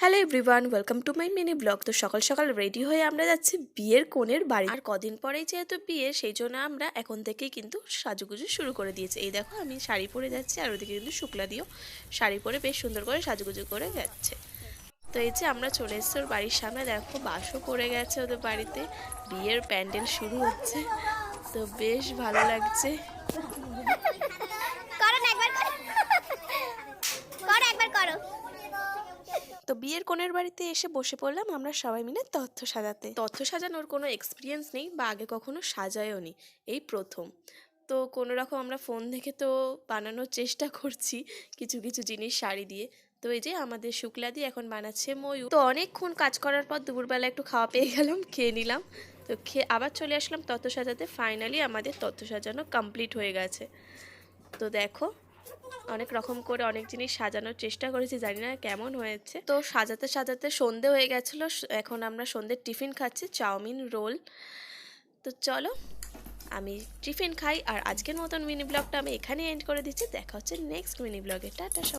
Hello everyone welcome to my mini blog তো সকাল সকাল রেডি হয়ে আমরা যাচ্ছি বিয়ের কোণের বাড়ি। আর কদিন পরেই যেহেতু বিয়ে, সেই জন্য আমরা এখন থেকেই কিন্তু সাজুগুজু শুরু করে দিয়েছি। এই দেখো, আমি শাড়ি পরে যাচ্ছি আর ওদিকে কিন্তু শুক্লা দিও শাড়ি পরে বেশ সুন্দর করে সাজুগুজু করে যাচ্ছে। তো এই যে আমরা চলে এসেছি ওর বাড়ির সামনে। দেখো, বাসও পড়ে গেছে ওদের বাড়িতে। বিয়ের প্যান্ডেল শুরু হচ্ছে। তো বেশ ভালো লাগছে করো না একবার করো করো একবার করো তো বিয়ের কোণের বাড়িতে এসে বসে পড়লাম আমরা সবাই মিলে তথ্য সাজাতে। তথ্য সাজানোর কোনো এক্সপিরিয়েন্স নেই বা আগে কখনো সাজায়ও নি, এই প্রথম। তো কোনো রকম আমরা ফোন দেখে তো বানানোর চেষ্টা করছি কিছু কিছু জিনিস শাড়ি দিয়ে। তো এই যে আমাদের শুক্লা দিয়ে এখন বানাচ্ছে ময়ূর। তো অনেকক্ষণ কাজ করার পর দুপুরবেলা একটু খাওয়া পেয়ে গেলাম, খেয়ে নিলাম। তো খেয়ে আবার চলে আসলাম তথ্য সাজাতে। ফাইনালি আমাদের তথ্য সাজানো কমপ্লিট হয়ে গেছে। তো দেখো অনেক রকম করে অনেক জিনিস সাজানোর চেষ্টা করেছি, জানি না কেমন হয়েছে। তো সাজাতে সাজাতে সন্ধে হয়ে গেছিল এখন আমরা সন্ধ্যের টিফিন খাচ্ছি, চাউমিন, রোল। তো চলো, আমি টিফিন খাই, আর আজকের মতন মিনি ব্লগটা আমি এখানে এন্ড করে দিচ্ছি। দেখা হচ্ছে নেক্সট মিনি ব্লগে টাটা